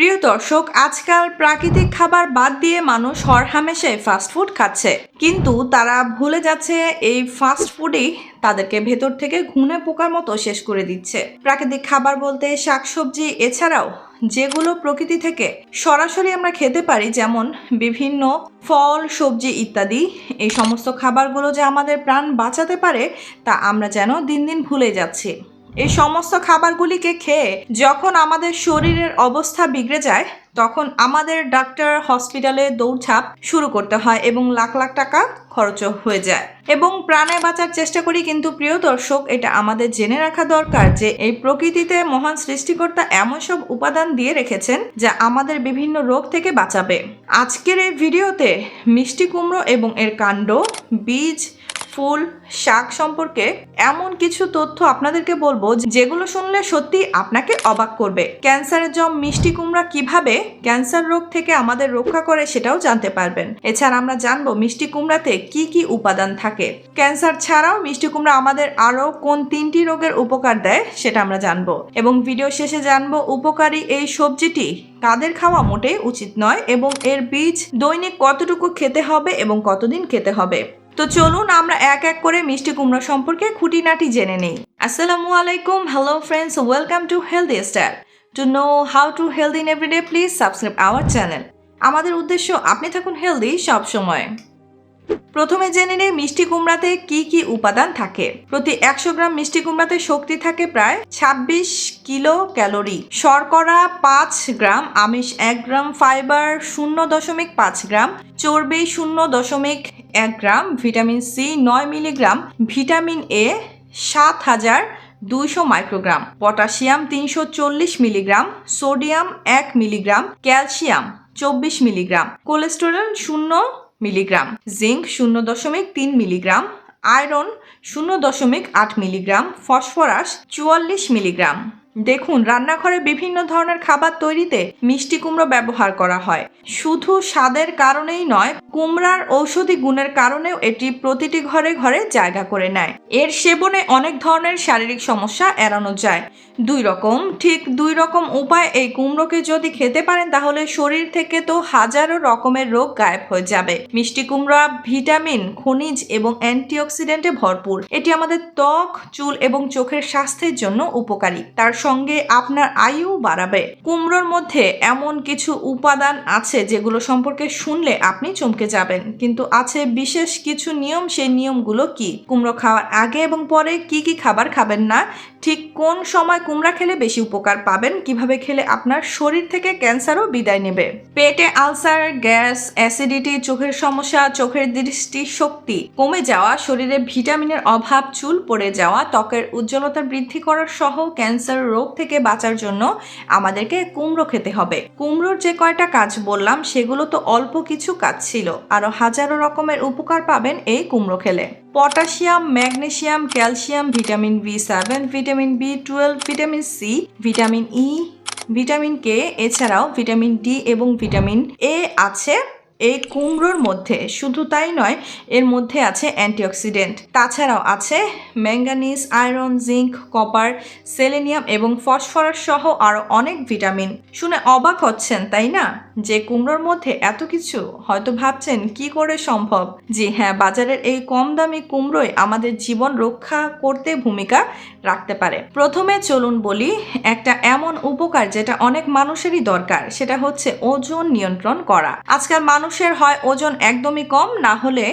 প্রিয় দর্শক, আজকাল প্রাকৃতিক খাবার বাদ দিয়ে মানুষ হরহামেশাই ফাস্ট ফুড খাচ্ছে। কিন্তু তারা ভুলে যাচ্ছে এই ফাস্ট ফুডই তাদেরকে ভেতর থেকে ঘুনে পোকার মতো শেষ করে দিচ্ছে। প্রাকৃতিক খাবার বলতে শাকসবজি, এছাড়াও যেগুলো প্রকৃতি থেকে সরাসরি আমরা খেতে পারি, যেমন বিভিন্ন ফল, সবজি ইত্যাদি। এই সমস্ত খাবারগুলো যে আমাদের প্রাণ বাঁচাতে পারে, তা আমরা যেন দিন দিন ভুলে যাচ্ছি। এই সমস্ত খাবারগুলিকে খেয়ে যখন আমাদের শরীরের অবস্থা বিগড়ে যায়, তখন আমাদের ডাক্তার হসপিটালে দৌড়ঝাঁপ শুরু করতে হয় এবং লাখ লাখ টাকা খরচ হয়ে যায়। এবং প্রাণে বাঁচার চেষ্টা করি কিন্তু প্রিয় দর্শক, এটা আমাদের জেনে রাখা দরকার যে এই প্রকৃতিতে মহান সৃষ্টিকর্তা এমন সব উপাদান দিয়ে রেখেছেন যা আমাদের বিভিন্ন রোগ থেকে বাঁচাবে। আজকের এই ভিডিওতে মিষ্টি কুমড়ো এবং এর কাণ্ড, বীজ ফুল, শাক সম্পর্কে এমন কিছু তথ্য আপনাদেরকে বলব যেগুলো শুনলে সত্যি আপনাকে অবাক করবে। ক্যান্সারের জম মিষ্টি কুমড়া কীভাবে ক্যান্সার রোগ থেকে আমাদের রক্ষা করে সেটাও জানতে পারবেন। এছাড়া আমরা জানব মিষ্টি কুমড়াতে কি কি উপাদান থাকে। ক্যান্সার ছাড়াও মিষ্টি কুমড়া আমাদের আরও কোন তিনটি রোগের উপকার দেয় সেটা আমরা জানব। এবং ভিডিও শেষে জানব উপকারী এই সবজিটি কাদের খাওয়া মোটেই উচিত নয় এবং এর বীজ দৈনিক কতটুকু খেতে হবে এবং কতদিন খেতে হবে। তো চলুন আমরা এক এক করে মিষ্টি কুমড়া সম্পর্কে খুঁটিনাটি জেনে নেই। আসসালামু আলাইকুম hello friends welcome to healthy star to know how to healthy in everyday please subscribe our channel আমাদের উদ্দেশ্য, আপনি থাকুন হেলদি সব সময় প্রথমে জেনে নেই মিষ্টি কুমড়াতে কি কি উপাদান থাকে। প্রতি একশো গ্রাম মিষ্টি কুমড়াতে শক্তি থাকে প্রায় ২৬ কিলো ক্যালোরি। শর্করা পাঁচ গ্রাম, আমিষ এক গ্রাম, ফাইবার শূন্য দশমিক পাঁচ গ্রাম, চর্বি শূন্য দশমিক এক গ্রাম, ভিটামিন সি নয় মিলিগ্রাম, ভিটামিন এ সাত হাজার দুইশো মাইক্রোগ্রাম, পটাশিয়াম তিনশো চল্লিশ মিলিগ্রাম, সোডিয়াম এক মিলিগ্রাম, ক্যালসিয়াম চব্বিশ মিলিগ্রাম। কোলেস্টেরল শূন্য মিলিগ্রাম। জিঙ্ক শূন্য দশমিক তিন মিলিগ্রাম আয়রন শূন্য দশমিক আট মিলিগ্রাম ফসফরাস চুয়াল্লিশ মিলিগ্রাম। দেখুন, রান্নাঘরে বিভিন্ন ধরনের খাবার তৈরিতে মিষ্টি কুমড়ো ব্যবহার করা হয়। শুধু স্বাদের কারণেই নয়, কুমড়ার ঔষধি গুণের কারণেও এটি প্রতিটি ঘরে ঘরে জায়গা করে নেয়। এর সেবনে অনেক ধরনের শারীরিক সমস্যা এড়ানো যায়। দুই রকম, ঠিক দুই রকম উপায় এই কুমড়োকে যদি খেতে পারেন, তাহলে শরীর থেকে তো হাজারো রকমের রোগ গায়েব হয়ে যাবে। মিষ্টি কুমড়া, ভিটামিন, খনিজ এবং অ্যান্টিঅক্সিডেন্টে ভরপুর। এটি আমাদের ত্বক, চুল এবং চোখের স্বাস্থ্যের জন্য উপকারী। তার সঙ্গে আপনার আয়ু বাড়াবে। কুমড়োর মধ্যে এমন কিছু উপাদান আছে যেগুলো সম্পর্কে শুনলে আপনি চমকে যাবেন। কিন্তু আছে বিশেষ কিছু নিয়ম, সেই নিয়মগুলো কি? কুমড়ো খাওয়ার আগে এবং পরে কি কি খাবার খাবেন না? ঠিক কোন সময় কুমড়া খেলে বেশি উপকার পাবেন? কীভাবে খেলে আপনার শরীর থেকে ক্যান্সারও বিদায় নেবে? পেটে আলসার, গ্যাস, অ্যাসিডিটি, চোখের সমস্যা, চোখের দৃষ্টি শক্তি কমে যাওয়া, শরীরে ভিটামিনের অভাব, চুল পড়ে যাওয়া, ত্বকের উজ্জ্বলতা বৃদ্ধি করার সহ ক্যান্সার রোগ থেকে বাঁচার জন্য আমাদেরকে কুমড়ো খেতে হবে। কুমড়োর যে কয়টা কাজ বললাম, সেগুলো তো অল্প কিছু কাজ ছিল। আরও হাজারো রকমের উপকার পাবেন এই কুমড়ো খেলে। Potassium, magnesium, calcium, vitamin B seven, vitamin B twelve, vitamin C, vitamin E, vitamin K, এছাড়াও ভিটামিন ডি এবং ভিটামিন এ আছে। এই কুমড়োর মধ্যে শুধু তাই নয়, এর মধ্যে আছে অ্যান্টিঅক্সিডেন্ট। তাছাড়াও আছে manganese, iron, zinc, copper, selenium এবং ফসফরাস সহ আরও অনেক ভিটামিন। শুনে অবাক হচ্ছেন, তাই না? যে কুমড়োর মধ্যে এত কিছু, হয়তো ভাবছেন, কি করে সম্ভব? জি হ্যাঁ বাজারের এই কম দামি কুমড়োই আমাদের জীবন রক্ষা করতে ভূমিকা রাখতে পারে। প্রথমে চলুন বলি, একটা এমন উপকার যেটা অনেক মানুষেরই দরকার, সেটা হচ্ছে ওজন নিয়ন্ত্রণ করা। আজকাল মানুষের হয় ওজন একদমই কম, না হলে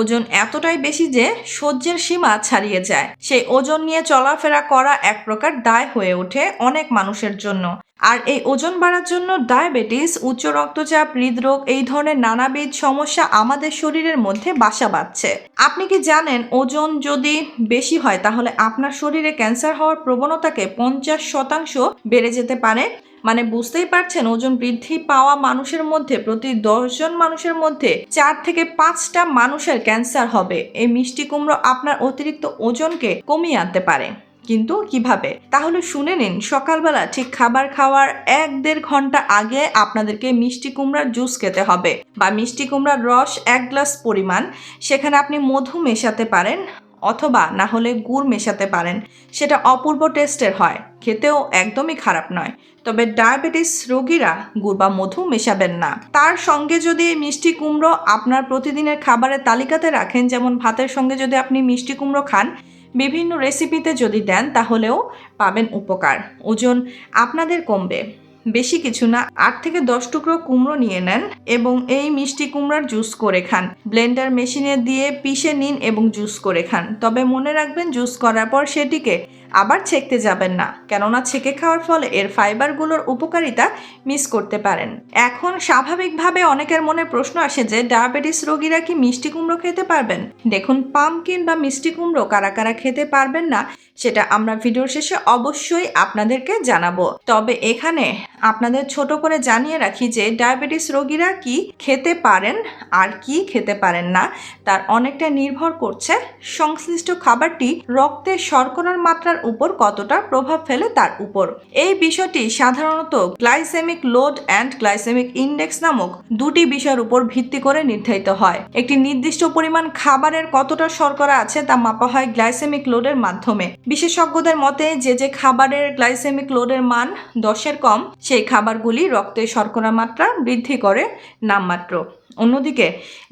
ওজন এতটাই বেশি যে সহ্যের সীমা ছাড়িয়ে যায়। সেই ওজন নিয়ে চলাফেরা করা এক প্রকার দায় হয়ে ওঠে অনেক মানুষের জন্য। আর এই ওজন বাড়ার জন্য ডায়াবেটিস, উচ্চ রক্তচাপ, হৃদরোগ এই ধরনের নানাবিধ সমস্যা আমাদের শরীরের মধ্যে বাসা বাঁধছে। আপনি কি জানেন ওজন যদি বেশি হয় তাহলে আপনার শরীরে ক্যান্সার হওয়ার প্রবণতাকে পঞ্চাশ শতাংশ বেড়ে যেতে পারে? মানে বুঝতেই পারছেন, ওজন বৃদ্ধি পাওয়া মানুষের মধ্যে, প্রতি দশজন মানুষের মধ্যে চার থেকে পাঁচটা মানুষের ক্যান্সার হবে। এই মিষ্টি কুমড়ো আপনার অতিরিক্ত ওজনকে কমিয়ে আনতে পারে। কিন্তু কীভাবে? তাহলে শুনে নিন, সকালবেলা ঠিক খাবার খাওয়ার এক দেড় ঘণ্টা আগে আপনাদেরকে মিষ্টি কুমড়ার জুস খেতে হবে। বা মিষ্টি কুমড়ার রস এক গ্লাস পরিমাণ, সেখানে আপনি মধু মেশাতে পারেন। অথবা না হলে গুড় মেশাতে পারেন। সেটা অপূর্ব টেস্টের হয়, খেতেও একদমই খারাপ নয়। তবে ডায়াবেটিস রোগীরা গুড় বা মধু মেশাবেন না। তার সঙ্গে যদি মিষ্টি কুমড়ো আপনার প্রতিদিনের খাবারের তালিকাতে রাখেন, যেমন ভাতের সঙ্গে যদি আপনি মিষ্টি কুমড়ো খান, বিভিন্ন রেসিপিতে যদি দেন, তাহলেও পাবেন উপকার। ওজন আপনাদের কমবে। বেশি কিছু না। আট থেকে দশ টুকরো কুমড়ো নিয়ে নেন এবং এই মিষ্টি কুমড়ার জুস করে খান। ব্লেন্ডার মেশিনে দিয়ে পিষে নিন এবং জুস করে খান। তবে মনে রাখবেন জুস করার পর সেটিকে আবার ছেঁকতে যাবেন না, কেননা ছেঁকে খাওয়ার ফলে এর ফাইবারগুলোর উপকারিতা মিস করতে পারেন। এখন স্বাভাবিকভাবে অনেকের মনে প্রশ্ন আসে যে, ডায়াবেটিস রোগীরা কি মিষ্টি কুমড়ো খেতে পারবেন? দেখুন, পামকিন বা মিষ্টি কুমড়ো কারা কারা খেতে পারবেন না, সেটা আমরা ভিডিওর শেষে অবশ্যই আপনাদেরকে জানাব। তবে এখানে আপনাদের ছোট করে জানিয়ে রাখি যে, ডায়াবেটিস রোগীরা কি খেতে পারেন আর কি খেতে পারেন না, তার অনেকটা নির্ভর করছে সংশ্লিষ্ট খাবারটি রক্তে শর্করার মাত্রার উপর কতটা প্রভাব ফেলে তার উপর। এই বিষয়টি সাধারণত glycemic load and glycemic index নামক দুটি বিষয়ের উপর ভিত্তি করে নির্ধারিত হয়। একটি নির্দিষ্ট পরিমাণ খাবারের কতটা শর্করা আছে তা মাপা হয় গ্লাইসেমিক লোডের মাধ্যমে। বিশেষজ্ঞদের মতে, যে যে খাবারের গ্লাইসেমিক লোডের মান দশের কম, সেই খাবারগুলি রক্তে শর্করা মাত্রা বৃদ্ধি করে নামমাত্র। অন্যদিকে,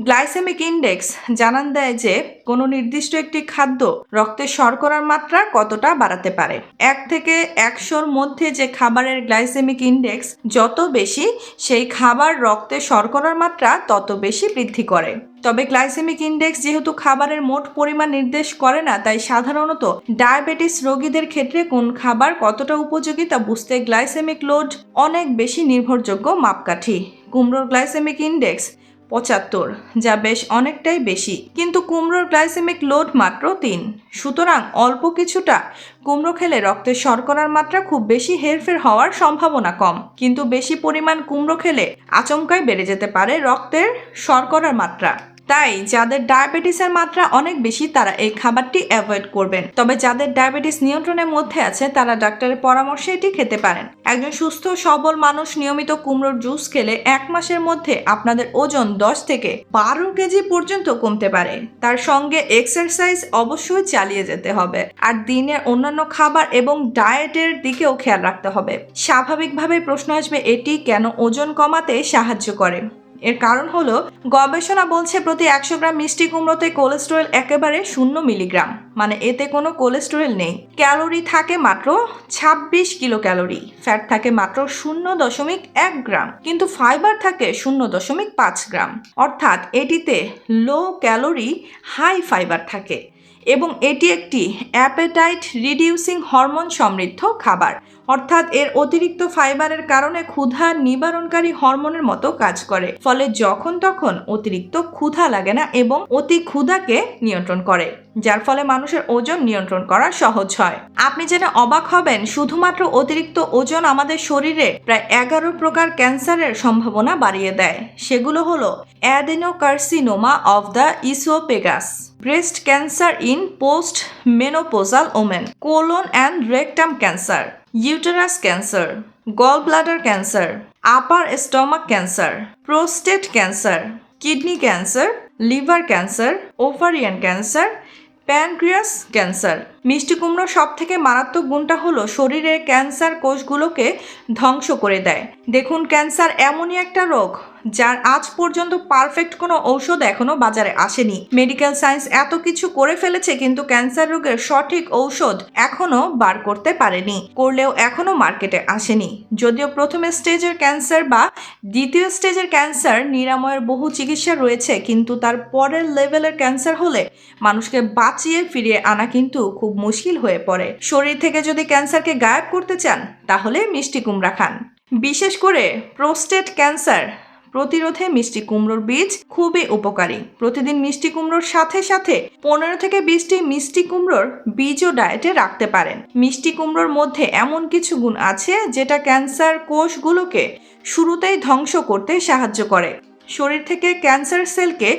গ্লাইসেমিক ইন্ডেক্স জানান দেয় যে, কোনো নির্দিষ্ট একটি খাদ্য রক্তে শর্করার মাত্রা কতটা বাড়াতে পারে। এক থেকে একশোর মধ্যে যে খাবারের গ্লাইসেমিক ইন্ডেক্স যত বেশি, সেই খাবার রক্তে শর্করার মাত্রা তত বেশি বৃদ্ধি করে। তবে গ্লাইসেমিক ইন্ডেক্স যেহেতু খাবারের মোট পরিমাণ নির্দেশ করে না, তাই সাধারণত ডায়াবেটিস রোগীদের ক্ষেত্রে কোন খাবার কতটা উপযোগী তা বুঝতে গ্লাইসেমিক লোড অনেক বেশি নির্ভরযোগ্য মাপকাঠি। কুমড়োর গ্লাইসেমিক ইন্ডেক্স পঁচাত্তর, যা বেশ অনেকটাই বেশি। কিন্তু কুমড়োর গ্লাইসেমিক লোড মাত্র তিন। সুতরাং অল্প কিছুটা কুমড়ো খেলে রক্তের শর্করার মাত্রা খুব বেশি হেরফের হওয়ার সম্ভাবনা কম। কিন্তু বেশি পরিমাণ কুমড়ো খেলে আচমকাই বেড়ে যেতে পারে রক্তের শর্করার মাত্রা। তাই যাদের ডায়াবেটিসের মাত্রা অনেক বেশি, তারা এই খাবারটি অ্যাভয়েড করবেন। তবে যাদের ডায়াবেটিস নিয়ন্ত্রণের মধ্যে আছে, তারা ডাক্তারের পরামর্শে এটি খেতে পারেন। একজন সুস্থ, সবল মানুষ নিয়মিত কুমড়োর জুস খেলে এক মাসের মধ্যে আপনাদের ওজন দশ থেকে বারো কেজি পর্যন্ত কমতে পারে। তার সঙ্গে এক্সারসাইজ অবশ্যই চালিয়ে যেতে হবে। আর দিনের অন্যান্য খাবার এবং ডায়েটের দিকেও খেয়াল রাখতে হবে। স্বাভাবিকভাবে প্রশ্ন আসবে, এটি কেন ওজন কমাতে সাহায্য করে? এর কারণ হলো, গবেষণা বলছে প্রতি একশো গ্রাম মিষ্টি কুমড়োতে কোলেস্টেরল একেবারে শূন্য মিলিগ্রাম। মানে এতে কোনো কোলেস্টেরল নেই। ক্যালোরি থাকে মাত্র ছাব্বিশ কিলো ক্যালোরি ফ্যাট থাকে মাত্র শূন্য দশমিক এক গ্রাম। কিন্তু ফাইবার থাকে শূন্য দশমিক পাঁচ গ্রাম। অর্থাৎ এটিতে লো ক্যালোরি, হাই ফাইবার থাকে। এবং এটি একটি অ্যাপেটাইট রিডিউসিং হরমোন সমৃদ্ধ খাবার। অর্থাৎ এর অতিরিক্ত ফাইবারের কারণে ক্ষুধা নিবারণকারী হরমোনের মতো কাজ করে। ফলে যখন তখন অতিরিক্ত ক্ষুধা লাগে না এবং অতি ক্ষুধাকে নিয়ন্ত্রণ করে, যার ফলে মানুষের ওজন নিয়ন্ত্রণ করা সহজ হয়। আপনি জেনে অবাক হবেন, শুধুমাত্র অতিরিক্ত ওজন আমাদের শরীরে প্রায় এগারো প্রকার ক্যান্সারের সম্ভাবনা বাড়িয়ে দেয়। সেগুলো হলো adenocarcinoma of the esophagus, breast cancer in post menopausal women, colon and rectum cancer. Uterus cancer gall bladder cancer, upper stomach cancer, prostate cancer, kidney cancer, liver cancer, ovarian cancer, pancreas cancer. মিষ্টি কুমড়োর সব থেকে মারাত্মক গুণটা হলো শরীরের cancer কোষগুলোকে ধ্বংস করে দেয়। দেখুন, ক্যান্সার এমনই একটা রোগ যার আজ পর্যন্ত পারফেক্ট কোনো ঔষধ এখনও বাজারে আসেনি। মেডিকেল সায়েন্স এত কিছু করে ফেলেছে কিন্তু ক্যান্সার রোগের সঠিক ঔষধ এখনও বার করতে পারেনি, করলেও এখনও মার্কেটে আসেনি। যদিও প্রথম স্টেজের ক্যান্সার বা দ্বিতীয় স্টেজের ক্যান্সার নিরাময়ের বহু চিকিৎসা রয়েছে, কিন্তু তার পরের লেভেলের ক্যান্সার হলে মানুষকে বাঁচিয়ে ফিরিয়ে আনা কিন্তু খুব মুশকিল হয়ে পড়ে। শরীর থেকে যদি ক্যান্সারকে গায়েব করতে চান, তাহলে মিষ্টি কুমড়া খান। বিশেষ করে প্রোস্টেট ক্যান্সার প্রতিরোধে মিষ্টি কুমড়োর বীজ খুবই উপকারী। প্রতিদিন মিষ্টি কুমড়োর সাথে সাথে পনেরো থেকে বিশটি মিষ্টি কুমড়োর বীজও ডায়েটে রাখতে পারেন। মিষ্টি কুমড়োর মধ্যে এমন কিছু গুণ আছে, যেটা ক্যান্সার কোষগুলোকে শুরুতেই ধ্বংস করতে সাহায্য করে। শরীর থেকে ক্যান্সার সেলকে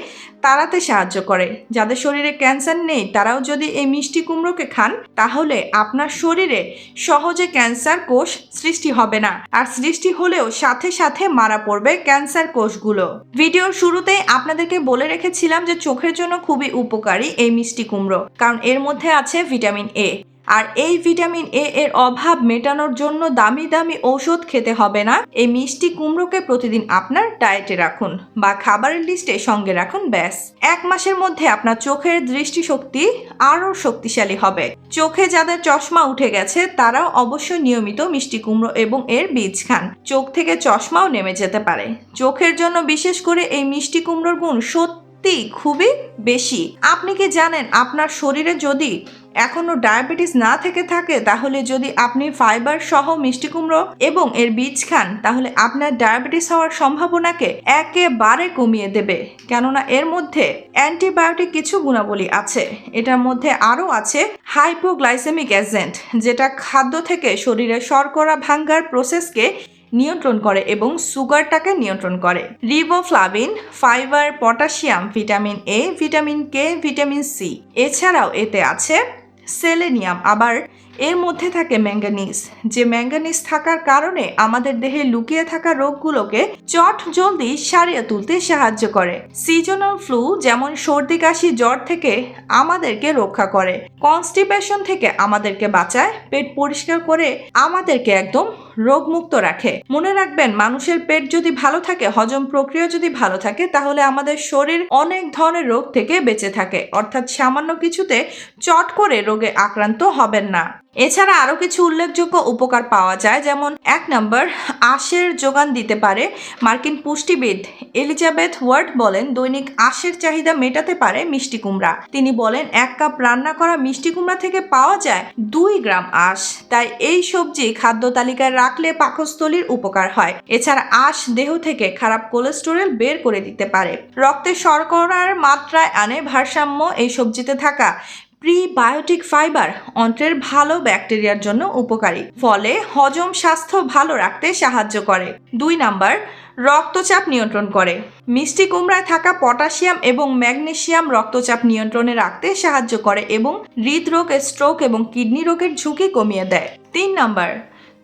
তাড়াতে সাহায্য করে। যাদের শরীরে ক্যান্সার নেই, তারাও যদি এই মিষ্টি কুমড়োকে খান, তাহলে আপনার শরীরে সহজে ক্যান্সার কোষ সৃষ্টি হবে না। আর সৃষ্টি হলেও সাথে সাথে মারা পড়বে ক্যান্সার কোষগুলো। ভিডিওর শুরুতেই আপনাদেরকে বলে রেখেছিলাম যে চোখের জন্য খুবই উপকারী এই মিষ্টি কুমড়ো, কারণ এর মধ্যে আছে ভিটামিন এ। আর এই ভিটামিন এ এর অভাব মেটানোর জন্য দামি দামি ঔষধ খেতে হবে না। এই মিষ্টি কুমড়োকে প্রতিদিন আপনার ডায়েটে রাখুন বা খাবারের লিস্টে সঙ্গে রাখুন ব্যাস। এক মাসের মধ্যে আপনার চোখের দৃষ্টিশক্তি আরও শক্তিশালী হবে। চোখে যাদের চশমা উঠে গেছে, তারাও অবশ্যই নিয়মিত মিষ্টি কুমড়ো এবং এর বীজ খান। চোখ থেকে চশমাও নেমে যেতে পারে। চোখের জন্য বিশেষ করে এই মিষ্টি কুমড়োর গুণ সত্যি সত্যি খুবই বেশি। আপনি কি জানেন আপনার শরীরে যদি এখনও ডায়াবেটিস না থেকে থাকে, তাহলে যদি আপনি ফাইবার সহ মিষ্টি কুমড়ো এবং এর বীজ খান, তাহলে আপনার ডায়াবেটিস হওয়ার সম্ভাবনাকে একেবারে কমিয়ে দেবে। কেননা এর মধ্যে অ্যান্টিবায়োটিক কিছু গুণাবলী আছে। এটার মধ্যে আরও আছে হাইপোগ্লাইসেমিক এজেন্ট যেটা খাদ্য থেকে শরীরে শর্করা ভাঙ্গার প্রসেসকে নিয়ন্ত্রণ করে এবং সুগারটাকে নিয়ন্ত্রণ করে। Riboflavin, fibre, potassium, vitamin A, vitamin K, vitamin C. এছাড়াও এতে আছে সেলেনিয়াম, আবার এর মধ্যে থাকে ম্যাঙ্গানিজ। যে ম্যাঙ্গানিজ থাকার কারণে আমাদের দেহে লুকিয়ে থাকা রোগগুলোকে চট জলদি সারিয়ে তুলতে সাহায্য করে। সিজনাল ফ্লু, যেমন সর্দি, কাশি, জ্বর থেকে আমাদেরকে রক্ষা করে। কনস্টিপেশন থেকে আমাদেরকে বাঁচায়। পেট পরিষ্কার করে আমাদেরকে একদম রোগমুক্ত রাখে। মনে রাখবেন, মানুষের পেট যদি ভালো থাকে, হজম প্রক্রিয়া যদি ভালো থাকে, তাহলে আমাদের শরীর অনেক ধরনের রোগ থেকে বেঁচে থাকে। অর্থাৎ সামান্য কিছুতে চট করে রোগে আক্রান্ত হবেন না। এছাড়া আরও কিছু উল্লেখযোগ্য উপকার পাওয়া যায়, যেমন এক নম্বর, আঁশের যোগান দিতে পারে। মার্কিন পুষ্টিবিদ এলিজাবেথ ওয়ার্ড বলেন, দৈনিক আঁশের চাহিদা মেটাতে পারে মিষ্টি কুমড়া। তিনি বলেন, এক কাপ রান্না করা মিষ্টি কুমড়া থেকে পাওয়া যায় দুই গ্রাম আঁশ। তাই এই সবজি খাদ্য তালিকায় রাখলে পাকস্থলীর উপকার হয়। এছাড়া আঁশ, দেহ থেকে খারাপ কোলেস্টেরল বের করে দিতে পারে। রক্তে শর্করার মাত্রায় আনে ভারসাম্য এই সবজিতে থাকা প্রিবায়োটিক ফাইবার অন্ত্রের ভালো ব্যাকটেরিয়ার জন্য উপকারী। ফলে হজম স্বাস্থ্য ভালো রাখতে সাহায্য করে। দুই নাম্বার, রক্তচাপ নিয়ন্ত্রণ করে। মিষ্টি কুমড়ায় থাকা পটাশিয়াম এবং ম্যাগনেসিয়াম রক্তচাপ নিয়ন্ত্রণে রাখতে সাহায্য করে এবং হৃদরোগ, স্ট্রোক এবং কিডনি রোগের ঝুঁকি কমিয়ে দেয়। তিন নাম্বার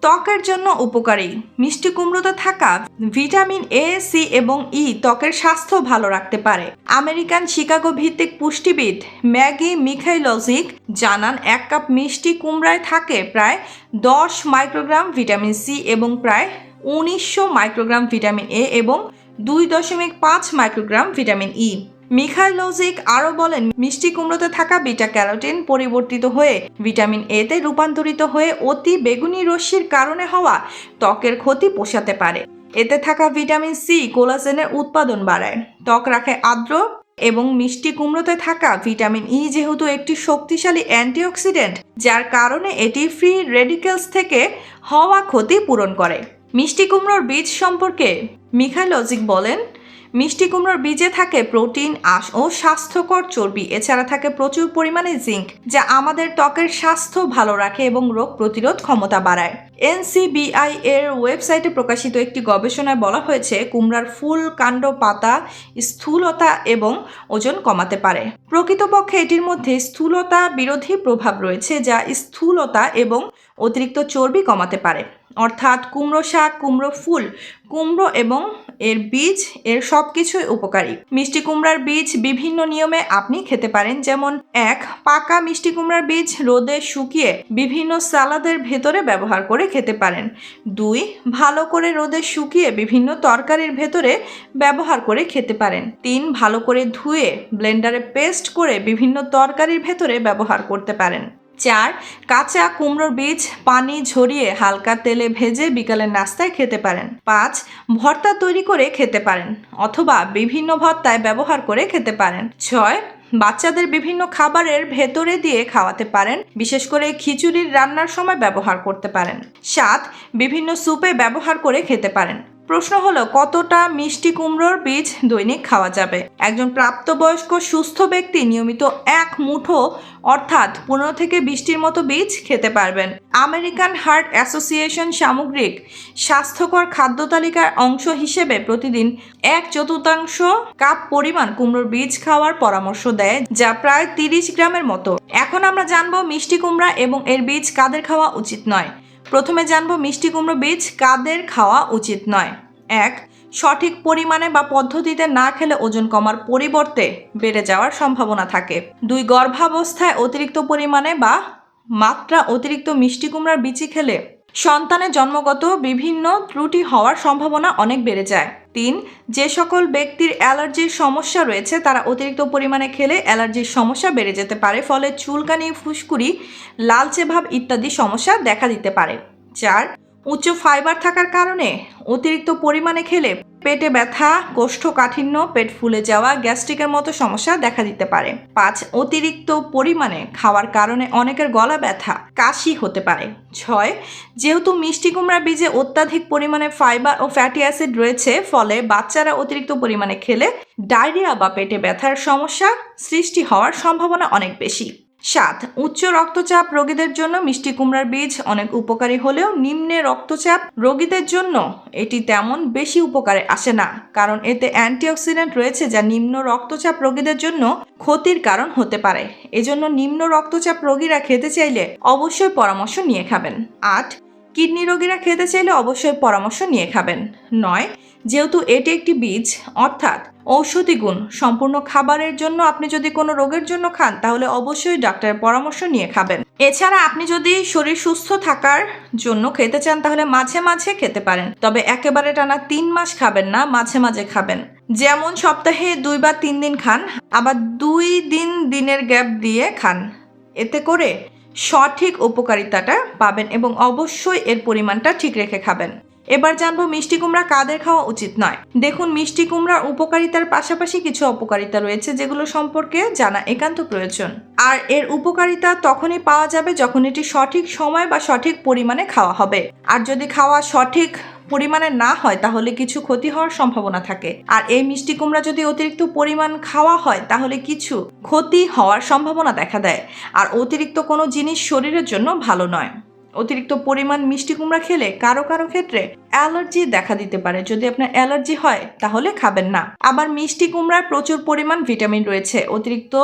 ত্বকের জন্য উপকারী। মিষ্টি কুমড়োতে থাকা ভিটামিন এ সি এবং ই ত্বকের স্বাস্থ্য ভালো রাখতে পারে। আমেরিকান শিকাগো ভিত্তিক পুষ্টিবিদ ম্যাগি মিখাইলজিক জানান, এক কাপ মিষ্টি কুমড়ায় থাকে প্রায় দশ মাইক্রোগ্রাম ভিটামিন সি এবং প্রায় উনিশশো মাইক্রোগ্রাম ভিটামিন এ এবং দুই দশমিক পাঁচ মাইক্রোগ্রাম ভিটামিন ই মিখাইলজিক আরও বলেন, মিষ্টি কুমড়োতে থাকা বিটা ক্যারোটিন পরিবর্তিত হয়ে ভিটামিন এতে রূপান্তরিত হয়ে অতি বেগুনি রশ্মির কারণে হওয়া ত্বকের ক্ষতি পোষাতে পারে। এতে থাকা ভিটামিন সি কোলাজেনের উৎপাদন বাড়ায়। ত্বক রাখে আর্দ্র এবং মিষ্টি কুমড়োতে থাকা ভিটামিন ই যেহেতু একটি শক্তিশালী অ্যান্টিঅক্সিডেন্ট, যার কারণে এটি ফ্রি রেডিকেলস থেকে হওয়া ক্ষতি পূরণ করে। মিষ্টি কুমড়োর বীজ সম্পর্কে মিখাইলজিক বলেন মিষ্টি কুমড়োর বীজে থাকে প্রোটিন, আঁশ ও স্বাস্থ্যকর চর্বি। এছাড়া থাকে প্রচুর পরিমাণে জিঙ্ক, যা আমাদের ত্বকের স্বাস্থ্য ভালো রাখে এবং রোগ প্রতিরোধ ক্ষমতা বাড়ায়। এনসিবিআই এর ওয়েবসাইটে প্রকাশিত একটি গবেষণায় বলা হয়েছে, কুমড়ার ফুল, কাণ্ড, পাতা, স্থূলতা এবং ওজন কমাতে পারে। প্রকৃতপক্ষে এটির মধ্যে স্থূলতা বিরোধী প্রভাব রয়েছে, যা স্থূলতা এবং অতিরিক্ত চর্বি কমাতে পারে। অর্থাৎ কুমড়ো শাক, কুমড়ো ফুল, কুমড়ো এবং এর বীজ, এর সব কিছুই উপকারী। মিষ্টি কুমড়ার বীজ বিভিন্ন নিয়মে আপনি খেতে পারেন। যেমন এক, পাকা মিষ্টি কুমড়ার বীজ রোদে শুকিয়ে বিভিন্ন সালাদের ভেতরে ব্যবহার করে খেতে পারেন। দুই, ভালো করে রোদে শুকিয়ে বিভিন্ন তরকারির ভেতরে ব্যবহার করে খেতে পারেন। তিন, ভালো করে ধুয়ে ব্লেন্ডারে পেস্ট করে বিভিন্ন তরকারির ভেতরে ব্যবহার করতে পারেন। চার, কাঁচা কুমড়োর বীজ পানি ঝরিয়ে হালকা তেলে ভেজে বিকালের নাস্তায় খেতে পারেন। পাঁচ, ভর্তা তৈরি করে খেতে পারেন অথবা বিভিন্ন ভর্তায় ব্যবহার করে খেতে পারেন। ছয়, বাচ্চাদের বিভিন্ন খাবারের ভেতরে দিয়ে খাওয়াতে পারেন, বিশেষ করে খিচুড়ির রান্নার সময় ব্যবহার করতে পারেন। সাত, বিভিন্ন স্যুপে ব্যবহার করে খেতে পারেন। প্রশ্ন হলো, কতটা মিষ্টি কুমড়োর বীজ দৈনিক খাওয়া যাবে? একজন প্রাপ্তবয়স্ক সুস্থ ব্যক্তি নিয়মিত এক মুঠো, অর্থাৎ পনেরো থেকে বিশটির মতো বীজ খেতে পারবেন। আমেরিকান হার্ট অ্যাসোসিয়েশন সামগ্রিক স্বাস্থ্যকর খাদ্য তালিকার অংশ হিসেবে প্রতিদিন এক চতুর্থাংশ কাপ পরিমাণ কুমড়োর বীজ খাওয়ার পরামর্শ দেয়, যা প্রায় তিরিশ গ্রামের মতো। এখন আমরা জানব, মিষ্টি কুমড়া এবং এর বীজ কাদের খাওয়া উচিত নয়। প্রথমে জানব মিষ্টি কুমড়ো বীজ কাদের খাওয়া উচিত নয়। এক, সঠিক পরিমাণে বা পদ্ধতিতে না খেলে ওজন কমার পরিবর্তে বেড়ে যাওয়ার সম্ভাবনা থাকে। দুই, গর্ভাবস্থায় অতিরিক্ত পরিমাণে বা মাত্রা অতিরিক্ত মিষ্টি কুমড়ার বিচি খেলে সন্তানের জন্মগত বিভিন্ন ত্রুটি হওয়ার সম্ভাবনা অনেক বেড়ে যায়। তিন, যে সকল ব্যক্তির অ্যালার্জির সমস্যা রয়েছে, তারা অতিরিক্ত পরিমাণে খেলে অ্যালার্জির সমস্যা বেড়ে যেতে পারে, ফলে চুলকানি, ফুসকুড়ি, লালচে ভাব ইত্যাদি সমস্যা দেখা দিতে পারে। চার উচ্চ ফাইবার থাকার কারণে অতিরিক্ত পরিমাণে খেলে পেটে ব্যথা কোষ্ঠকাঠিন্য পেট ফুলে যাওয়া, গ্যাস্ট্রিকের মতো সমস্যা দেখা দিতে পারে। পাঁচ, অতিরিক্ত পরিমাণে খাওয়ার কারণে অনেকের গলা ব্যথা, কাশি হতে পারে। ছয়, যেহেতু মিষ্টি কুমড়া বীজে অত্যাধিক পরিমাণে ফাইবার ও ফ্যাটি অ্যাসিড রয়েছে, ফলে বাচ্চারা অতিরিক্ত পরিমাণে খেলে ডায়রিয়া বা পেটে ব্যথার সমস্যা সৃষ্টি হওয়ার সম্ভাবনা অনেক বেশি। সাত উচ্চ রক্তচাপ রোগীদের জন্য মিষ্টি কুমড়ার বীজ অনেক উপকারী হলেও নিম্নে রক্তচাপ রোগীদের জন্য এটি তেমন বেশি উপকারে আসে না, কারণ এতে অ্যান্টিঅক্সিডেন্ট রয়েছে যা নিম্ন রক্তচাপ রোগীদের জন্য ক্ষতির কারণ হতে পারে। এজন্য নিম্ন রক্তচাপ রোগীরা খেতে চাইলে অবশ্যই পরামর্শ নিয়ে খাবেন। আট, কিডনি রোগীরা খেতে চাইলে অবশ্যই পরামর্শ নিয়ে খাবেন। নয় যেহেতু এটি একটি বীজ, অর্থাৎ ঔষধি গুণ, সম্পূর্ণ খাবারের জন্য আপনি যদি কোনো রোগের জন্য খান, তাহলে অবশ্যই ডাক্তারের পরামর্শ নিয়ে খাবেন। এছাড়া আপনি যদি শরীর সুস্থ থাকার জন্য খেতে চান, তাহলে মাঝে মাঝে খেতে পারেন। তবে একেবারে টানা তিন মাস খাবেন না, মাঝে মাঝে খাবেন। যেমন সপ্তাহে দুই বা তিন দিন খান, আবার দুই দিন দিনের গ্যাপ দিয়ে খান। এতে করে সঠিক উপকারিতাটা পাবেন এবং অবশ্যই এর পরিমাণটা ঠিক রেখে খাবেন। এবার জানব মিষ্টি কুমড়া কাদের খাওয়া উচিত নয়। দেখুন, মিষ্টি কুমড়ার উপকারিতার পাশাপাশি কিছু অপকারিতা রয়েছে যেগুলো সম্পর্কে জানা একান্ত প্রয়োজন। আর এর উপকারিতা তখনই পাওয়া যাবে যখন এটি সঠিক সময় বা সঠিক পরিমাণে খাওয়া হবে। আর যদি খাওয়া সঠিক পরিমাণে না হয়, তাহলে কিছু ক্ষতি হওয়ার সম্ভাবনা থাকে। আর এই মিষ্টি কুমড়া যদি অতিরিক্ত পরিমাণ খাওয়া হয়, তাহলে কিছু ক্ষতি হওয়ার সম্ভাবনা দেখা দেয়। আর অতিরিক্ত কোনো জিনিস শরীরের জন্য ভালো নয়। অতিরিক্ত পরিমাণ মিষ্টি কুমড়া খেলে কারও কারও ক্ষেত্রে অ্যালার্জি দেখা দিতে পারে। যদি আপনার অ্যালার্জি হয়, তাহলে খাবেন না। আবার মিষ্টি কুমড়ার প্রচুর পরিমাণ ভিটামিন রয়েছে। অতিরিক্ত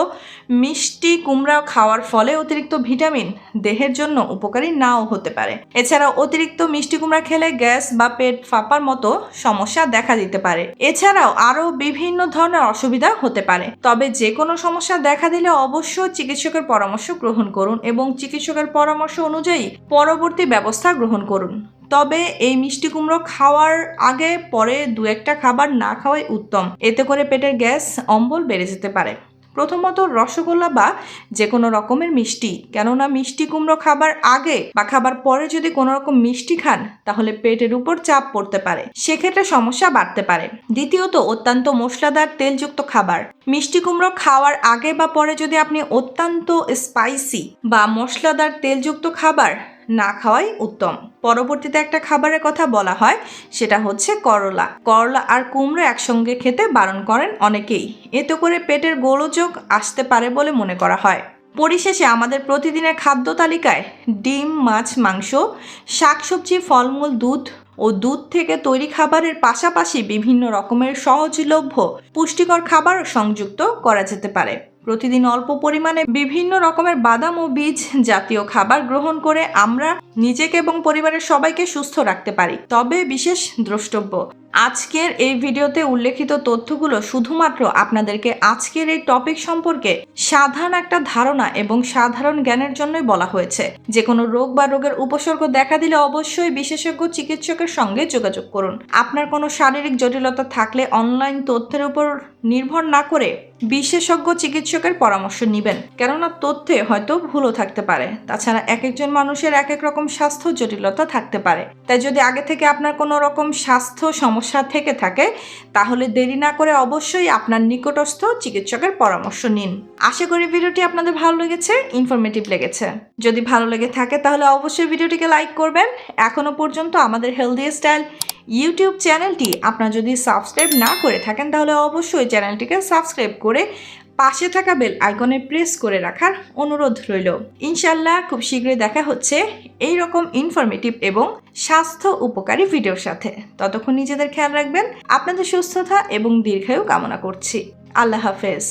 মিষ্টি কুমড়া খাওয়ার ফলে অতিরিক্ত ভিটামিন দেহের জন্য উপকারী নাও হতে পারে। এছাড়াও অতিরিক্ত মিষ্টি কুমড়া খেলে গ্যাস বা পেট ফাঁপার মতো সমস্যা দেখা দিতে পারে। এছাড়াও আরও বিভিন্ন ধরনের অসুবিধা হতে পারে। তবে যে কোনো সমস্যা দেখা দিলে অবশ্যই চিকিৎসকের পরামর্শ গ্রহণ করুন এবং চিকিৎসকের পরামর্শ অনুযায়ী পরবর্তী ব্যবস্থা গ্রহণ করুন। তবে এই মিষ্টি কুমড়ো খাওয়ার আগে পরে দু একটা খাবার না খাওয়াই উত্তম। এতে করে পেটের গ্যাস অম্বল বেড়ে যেতে পারে। প্রথমত রসগোল্লা বা যে কোনো রকমের মিষ্টি। কেননা মিষ্টি কুমড়ো খাবার আগে বা খাবার পরে যদি কোনো রকম মিষ্টি খান, তাহলে পেটের উপর চাপ পড়তে পারে। সেক্ষেত্রে সমস্যা বাড়তে পারে। দ্বিতীয়ত, অত্যন্ত মশলাদার তেলযুক্ত খাবার। মিষ্টি কুমড়ো খাওয়ার আগে বা পরে যদি আপনি অত্যন্ত স্পাইসি বা মশলাদার তেলযুক্ত খাবার না খাওয়াই উত্তম। পরবর্তীতে একটা খাবারের কথা বলা হয়, সেটা হচ্ছে করলা। করলা আর কুমড়ো একসঙ্গে খেতে বারণ করেন অনেকেই। এতে করে পেটের গোলযোগ আসতে পারে বলে মনে করা হয়। পরিশেষে আমাদের প্রতিদিনের খাদ্য তালিকায় ডিম, মাছ, মাংস, শাকসবজি, ফলমূল, দুধ ও দুধ থেকে তৈরি খাবারের পাশাপাশি বিভিন্ন রকমের সহজলভ্য পুষ্টিকর খাবার সংযুক্ত করা যেতে পারে। প্রতিদিন অল্প পরিমাণে বিভিন্ন রকমের বাদাম ও বীজ জাতীয় খাবার গ্রহণ করে আমরা নিজেকে এবং পরিবারের সবাইকে সুস্থ রাখতে পারি। তবে বিশেষ দ্রষ্টব্য, আজকের এই ভিডিওতে উল্লেখিত তথ্যগুলো শুধুমাত্র আপনাদেরকে আজকের এই টপিক সম্পর্কে সাধারণ একটা ধারণা এবং সাধারণ জ্ঞানের জন্যই বলা হয়েছে। যে কোনো রোগ বা রোগের উপসর্গ দেখা দিলে অবশ্যই বিশেষজ্ঞ চিকিৎসকের সঙ্গে যোগাযোগ করুন। আপনার কোনো শারীরিক জটিলতা থাকলে অনলাইন তথ্যের উপর নির্ভর না করে বিশেষজ্ঞ চিকিৎসকের পরামর্শ নেবেন। কেননা তথ্যে হয়তো ভুলও থাকতে পারে। তাছাড়া এক একজন মানুষের এক এক রকম স্বাস্থ্য জটিলতা থাকতে পারে। তাই যদি আগে থেকে আপনার কোনো রকম স্বাস্থ্য সমস্যা থেকে থাকে, তাহলে দেরি না করে অবশ্যই আপনার নিকটস্থ চিকিৎসকের পরামর্শ নিন। আশা করি ভিডিওটি আপনাদের ভালো লেগেছে ইনফরমেটিভ লেগেছে। যদি ভালো লেগে থাকে, তাহলে অবশ্যই ভিডিওটিকে লাইক করবেন। এখনও পর্যন্ত আমাদের হেলদি স্টাইল ইউটিউব চ্যানেলটি আপনারা যদি সাবস্ক্রাইব না করে থাকেন, তাহলে অবশ্যই চ্যানেলটিকে সাবস্ক্রাইব করে পাশে থাকা বেল আইকনে প্রেস করে রাখার অনুরোধ রইল। ইনশাল্লাহ খুব শীঘ্রই দেখা হচ্ছে এই রকম ইনফরমেটিভ এবং স্বাস্থ্য উপকারী ভিডিওর সাথে। ততক্ষণ নিজেদের খেয়াল রাখবেন, আপনাদের সুস্থতা এবং দীর্ঘায়ু কামনা করছি। আল্লাহ হাফেজ।